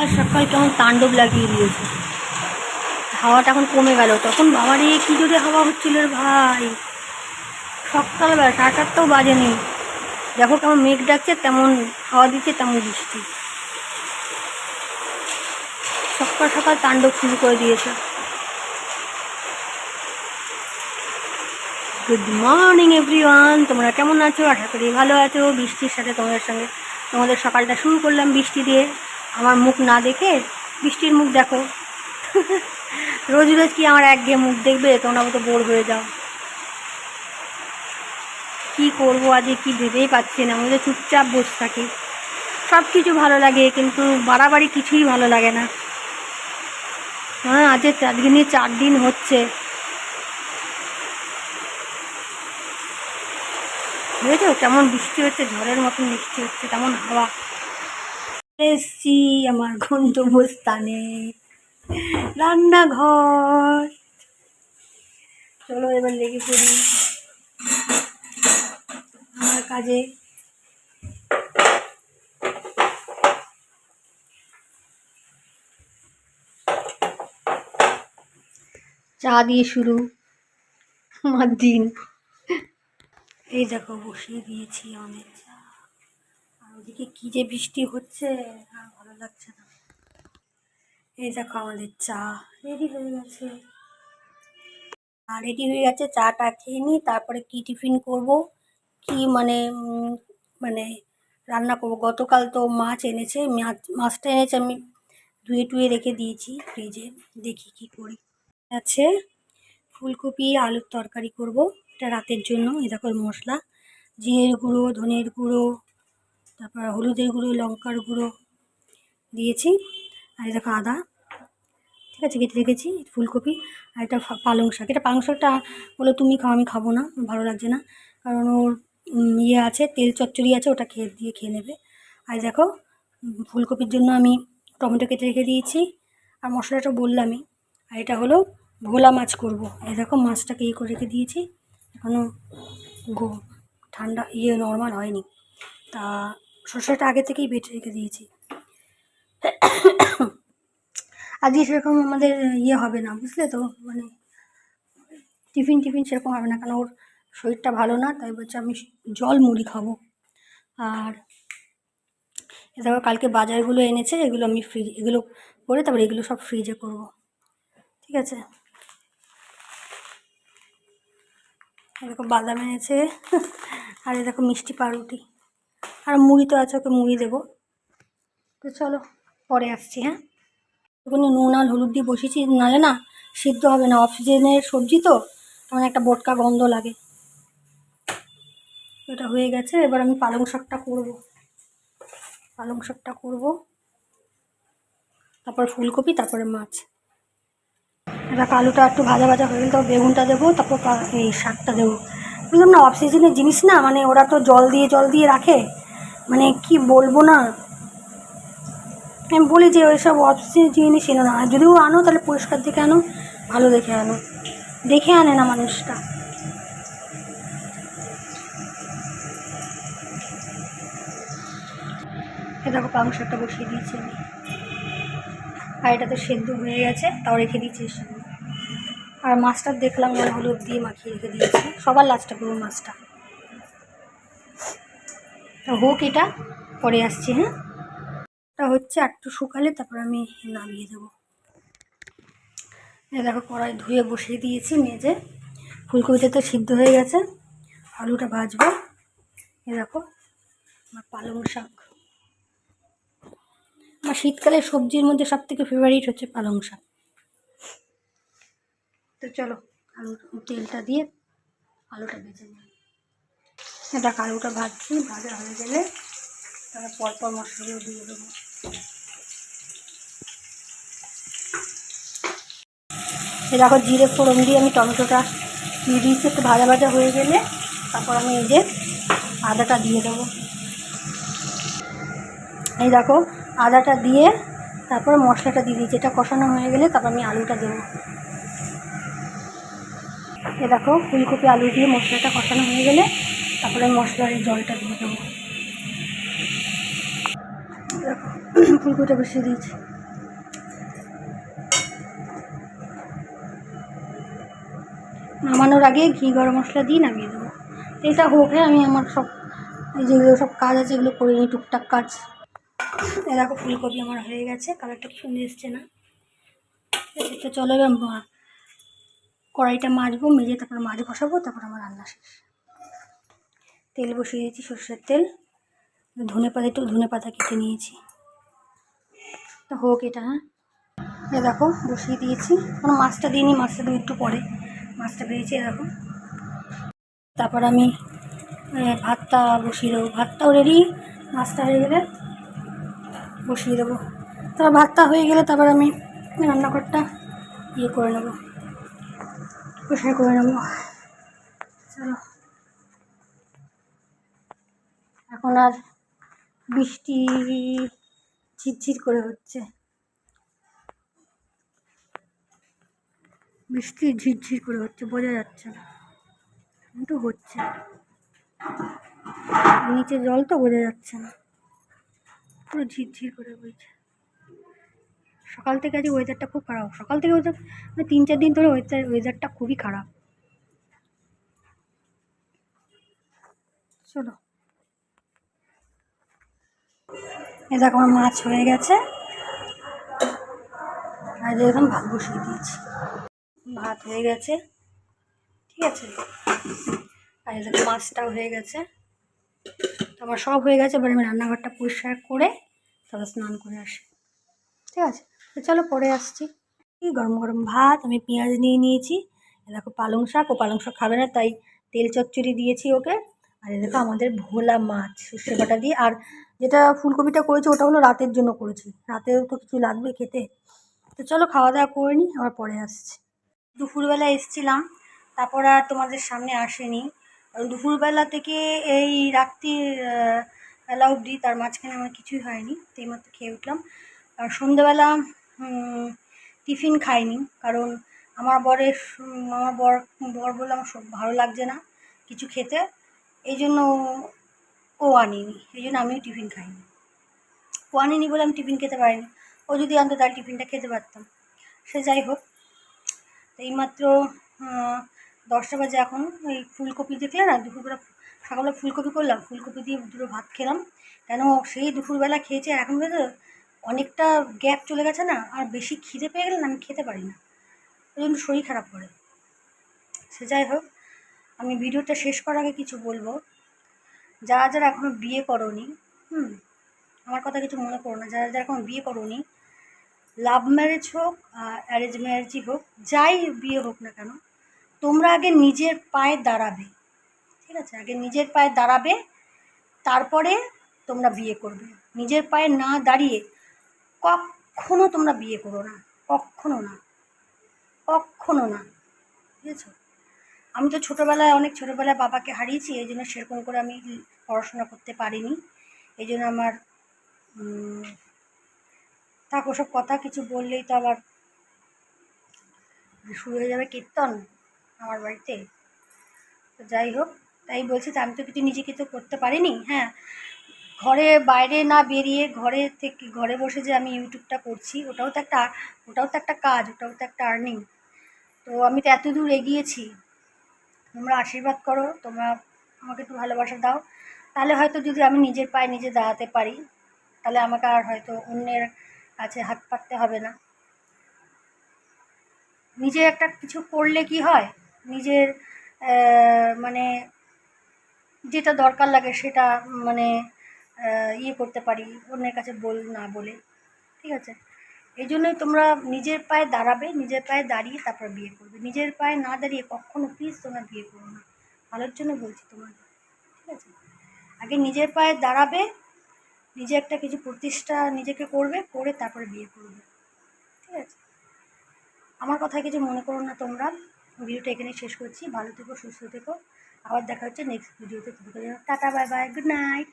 আর সকাল কেমন তাণ্ডব লাগিয়ে দিয়েছে। হাওয়াটা এখন কমে গেল। তখন বাবার এ কী জোরে হাওয়া হচ্ছিল ভাই। সকালবেলা সাড়ে চারটাও বাজেনি। দেখো কেমন মেঘ ডাকছে, তেমন হাওয়া দিচ্ছে, তেমন বৃষ্টি। সকাল সকাল তাণ্ডব শুরু করে দিয়েছে। গুড মর্নিং এভরিওয়ান তোমরা কেমন আছো? আশা করি ভালো আছো। বৃষ্টির সাথে তোমাদের সঙ্গে, তোমাদের সকালটা শুরু করলাম বৃষ্টি দিয়ে। আমার মুখ না দেখে বৃষ্টির মুখ দেখো। রোজ রোজ কি আমার একঘেয়ে মুখ দেখবে? তোমরা মতো বোর হয়ে যাও। কি করব আজকে কি ভেবেই পাচ্ছি না। আমাদের চুপচাপ বসে থাকি। সব কিছু ভালো লাগে, কিন্তু বাড়াবাড়ি কিছুই ভালো লাগে না। হ্যাঁ আজকে চার দিনে চার দিন হচ্ছে। বুঝেছ? কেমন বৃষ্টি হচ্ছে, ঝড়ের মতন বৃষ্টি হচ্ছে তেমন হাওয়া। এসছি আমার গন্তব্যস্থানে। রান্নাঘর। চলো এবার লেগে পড়ি। আমার কাজে। চা দিয়ে শুরু। আমার দিন। এই দেখো, বসিয়ে দিয়েছি অনেক ওদিকে কী যে বৃষ্টি হচ্ছে, আর ভালো লাগছে না। এই দেখো আমাদের চা রেডি হয়ে গেছে। আর রেডি হয়ে গেছে, চাটা খেয়ে নিই তারপরে কি টিফিন করব, কি মানে মানে রান্না করব। গতকাল তো মাছ এনেছে, মাছ, মাছটা এনেছে আমি ধুয়ে টুয়ে রেখে দিয়েছি ফ্রিজে দেখি কি করি। আছে, ফুলকপি, আলুর তরকারি করব, এটা রাতের জন্য, এই দেখো মশলা, জিরের গুঁড়ো, ধনের গুঁড়ো তারপর হলুদের গুঁড়ো, লঙ্কার গুঁড়ো দিয়েছি। আর দেখো আদা, ঠিক আছে, কেটে রেখেছি, ফুলকপি আর এটা পালং শাক। এটা পালং শাকটা বলে তুমি খাও, আমি খাব না ভালো লাগছে না। কারণ ওর ইয়ে আছে, তেল চচ্চড়ি আছে, ওটা খেয়ে, দিয়ে খেয়ে নেবে। আর দেখো ফুলকপির জন্য আমি টমেটো কেটে রেখে দিয়েছি। আর মশলাটা বললামই। আর এটা হলো ভোলা মাছ করব। এই দেখো মাছটাকে ইয়ে করে রেখে দিয়েছি। এখনও গো ঠান্ডা ইয়ে নর্মাল হয়নি। তা সর্ষেটা আগে থেকেই বেটে রেখে দিয়েছি। আজকে সেরকম আমাদের ইয়ে হবে না, বুঝলে তো? মানে টিফিন টিফিন সেরকম হবে না কারণ ওর শরীরটা ভালো না, তাই বলছে আমি জল মুড়ি খাব। আর দেখো কালকে বাজারগুলো এনেছে, এগুলো আমি ফ্রিজ এগুলো করে তারপরে এগুলো সব ফ্রিজে করব। ঠিক আছে? এ দেখো বাদাম এনেছে, আর এ দেখো মিষ্টি পাউরুটি। আর মুড়ি তো আছে, ওকে মুড়ি দেবো। তো চলো, পরে আসছি হ্যাঁ? ওখানে নুন আর হলুদ দিয়ে বসেছি, নালে না সিদ্ধ হবে না। অক্সিজেনের সবজি তো, আমার একটা বোটকা গন্ধ লাগে। এটা হয়ে গেছে, এবার আমি পালং শাকটা করব। পালং শাকটা করব, তারপর ফুলকপি, তারপরে মাছ। এবার আলুটা একটু ভাজা ভাজা হয়ে গেলে, তারপর বেগুনটা দেবো, তারপর এই শাকটা দেবো। বুঝলাম না, অক্সিজেনের জিনিস না মানে ওরা তো জল দিয়ে জল দিয়ে রাখে। মানে কি বলব না? আমি বলি যে ওইসব অফিসের জিনিস এনো না। আর যদিও আনো, তাহলে পরিষ্কার দেখে আনো, ভালো দেখে আনো। দেখে আনে না মানুষটা। দেখো পালং শাকটা বসিয়ে দিয়েছি আমি। আর এটা তো সেদ্ধ হয়ে গেছে, তাও রেখে দিয়েছি আর মাছটা দেখলাম হলুদ দিয়ে মাখিয়ে রেখে দিয়েছি। সবার লাস্টটা করব মাছটা। হোক এটা, পরে আসছি হ্যাঁ? এটা হচ্ছে একটু শুকালে তারপর আমি নামিয়ে দেবো। দেখো কড়াই ধুয়ে বসিয়ে দিয়েছি মেজে। ফুলকপিটা তো সিদ্ধ হয়ে গেছে, আলুটা ভাজবো। এ দেখো, আমার পালং শাক আমার শীতকালে সবজির মধ্যে সব থেকে ফেভারিট হচ্ছে পালং শাক তো চলো আলু তেলটা দিয়ে আলুটা ভেজে নিই। এটা আলুটা ভাজছি, ভাজা হয়ে গেলে তারপর পরপর মশলাগুলো দিয়ে দেবো। দেখো জিরে ফোড়ন দিয়ে আমি টমেটোটা দিয়ে দিয়েছি, একটু ভাজা ভাজা হয়ে গেলে তারপর আমি এই যে আদাটা দিয়ে দেবো। এই দেখো আদাটা দিয়ে তারপর মশলাটা দিয়ে দিয়েছি, এটা কষানো হয়ে গেলে তারপর আমি আলুটা দেবো। এ দেখো ফুলকপি আলু দিয়ে মশলাটা কষানো হয়ে গেলে তারপরে মশলার এই জলটা দিয়ে দেবো। ফুলকপিটা বসিয়ে দিয়েছি। নামানোর আগে ঘি, গরম মশলা দিয়ে নামিয়ে দেবো। এটা হোক হ্যাঁ আমি আমার সব যেগুলো সব কাজ আছে, এগুলো করে নিই, টুকটাক কাজ। দেখো, ফুলকপি আমার হয়ে গেছে, কালারটা সুন্দর এসছে না? তো চলো কড়াইটা মাজবো, মেজে তারপর মাছ বসাবো, তারপর আমার রান্না শেষ। তেল বসিয়ে দিয়েছি সর্ষের তেল। ধনে পাতা, একটু ধনে পাতা কেটে নিয়েছি। হোক এটা হ্যাঁ। এ দেখো, বসিয়ে দিয়েছি। কোনো মাছটা দিইনি, মাছটা দেবো একটু পরে। মাছটা ভেজেছি এ দেখো। তারপর আমি ভাতটা বসিয়ে দেবো। ভাতটাও রেডি মাছটা হয়ে গেলে বসিয়ে দেবো। তারপর ভাতটা হয়ে গেলে তারপর আমি রান্নাঘরটা ইয়ে করে নেব। পরিষ্কার করে নেব। চলো। এখন আর বৃষ্টি ঝিরঝির করে হচ্ছে। বৃষ্টি ঝিরঝির করে হচ্ছে, বোঝা যাচ্ছে না। কিন্তু হচ্ছে। নিচে জল তো বোঝা যাচ্ছে না। পুরো ঝিরঝির করে বইছে। সকাল থেকে আজ ওয়েদারটা খুব খারাপ। সকাল থেকে ওয়েদার মানে তিন চার দিন ধরে ওয়েদার ওয়েদারটা খুবই খারাপ। চলো। এ দেখো আমার মাছ হয়ে গেছে। আর এরকম ভাত বসিয়ে দিয়েছি। ভাত হয়ে গেছে। ঠিক আছে? আর এই দেখো মাছটাও হয়ে গেছে। তো আমার সব হয়ে গেছে, এবার আমি রান্নাঘরটা পরিষ্কার করে তারপর স্নান করে আসি। ঠিক আছে? তো চলো পরে আসছি। গরম গরম ভাত, আমি পেঁয়াজ নিয়ে নিয়েছি। এ দেখো পালং শাক, ও পালং শাক খাবে না, তাই তেল চচ্চড়ি দিয়েছি ওকে। আর এ দেখো আমাদের ভোলা মাছ, সর্ষে বাটা দিয়ে। আর যেটা ফুলকপিটা করেছি, ওটা হলো রাতের জন্য করেছি। রাতেও তো কিছু লাগবে খেতে। তো চলো খাওয়া দাওয়া করে নিই আবার পরে আসছি। দুপুরবেলা এসছিলাম, তারপর আর তোমাদের সামনে আসেনি। দুপুরবেলা থেকে এই রাত্রির বেলা অবধি তার মাঝখানে আমার কিছুই হয়নি তো এইমাত্র খেয়ে উঠলাম। আর সন্ধেবেলা টিফিন খাইনি, কারণ আমার বরের আমার বর বর বলল আমার সব ভালো লাগছে না কিছু খেতে। এই জন্য ও- আনিনি এই জন্য আমিও টিফিন খাইনি। ও আনিনি বলে আমি টিফিন খেতে পারিনি। ও যদি আনতো তার টিফিনটা খেতে পারতাম। সে যাই হোক, তো এইমাত্র দশটা বাজে এখন। ওই ফুলকপি দেখলে না, দুপুরবেলা সকালবেলা ফুলকপি করলাম, ফুলকপি দিয়ে দুটো ভাত খেলাম। কেন সেই দুপুরবেলা খেয়েছে, এখন বেলা অনেকটা গ্যাপ চলে গেছে না, আর বেশি খিদে পেয়ে গেলে আমি খেতে পারি না। ওই জন্য শরীর খারাপ করে। সে যাই হোক আমি ভিডিওটা শেষ করার আগে কিছু বলব। যারা যারা এখনও বিয়ে করনি, হুম, আমার কথা কিছু মনে করো না। যারা যারা এখনও বিয়ে করনি লাভ ম্যারেজ হোক অ্যারেঞ্জ ম্যারেজই হোক, যাই বিয়ে হোক না কেন, তোমরা আগে নিজের পায়ে দাঁড়াবে। ঠিক আছে? আগে নিজের পায়ে দাঁড়াবে, তারপরে তোমরা বিয়ে করবে। নিজের পায়ে না দাঁড়িয়ে কখনো তোমরা বিয়ে করো না। কখনো না। কখনো না। বুঝেছ? আমি তো ছোটোবেলায়, অনেক ছোটোবেলায় বাবাকে হারিয়েছি, এই জন্য সেরকম করে আমি পড়াশোনা করতে পারিনি। এই জন্য আমার থাক, ওসব কথা কিছু বললেই তো আবার শুরু হয়ে যাবে কীর্তন আমার বাড়িতে। তো যাই হোক, তাই বলছি তো আমি তো কিছু নিজেকে তো করতে পারিনি হ্যাঁ। ঘরে বাইরে না বেরিয়ে ঘরে থেকে, ঘরে বসে যে আমি ইউটিউবটা করছি, ওটাও তো একটা, ওটাও তো একটা কাজ, ওটাও তো একটা আর্নিং তো আমি তো এত দূর এগিয়েছি তোমরা আশীর্বাদ করো, তোমরা আমাকে একটু ভালোবাসা দাও। তাহলে হয়তো যদি আমি নিজের পায়ে নিজে দাঁড়াতে পারি, তাহলে আমাকে আর হয়তো অন্যের কাছে হাত পাততে হবে না। নিজে একটা কিছু করলে কি হয়? নিজের মানে যেটা দরকার লাগে সেটা মানে ইয়ে করতে পারি, অন্যের কাছে বল, না বলে। ঠিক আছে? এই জন্যই তোমরা নিজের পায়ে দাঁড়াবে, নিজের পায়ে দাঁড়িয়ে তারপর বিয়ে করবে। নিজের পায়ে না দাঁড়িয়ে কখনো প্লিজ তোমরা বিয়ে করো না। ভালোর জন্য বলছি তোমাদের, ঠিক আছে? আগে নিজের পায়ে দাঁড়াবে, নিজে একটা কিছু প্রতিষ্ঠা নিজেকে করবে, করে তারপরে বিয়ে করবে। ঠিক আছে? আমার কথা কিছু মনে করো না তোমরা। ভিডিওটা এখানে শেষ করছি। ভালো থেকো, সুস্থ থেকো। আবার দেখা হচ্ছে নেক্সট ভিডিওতে tata bye bye good night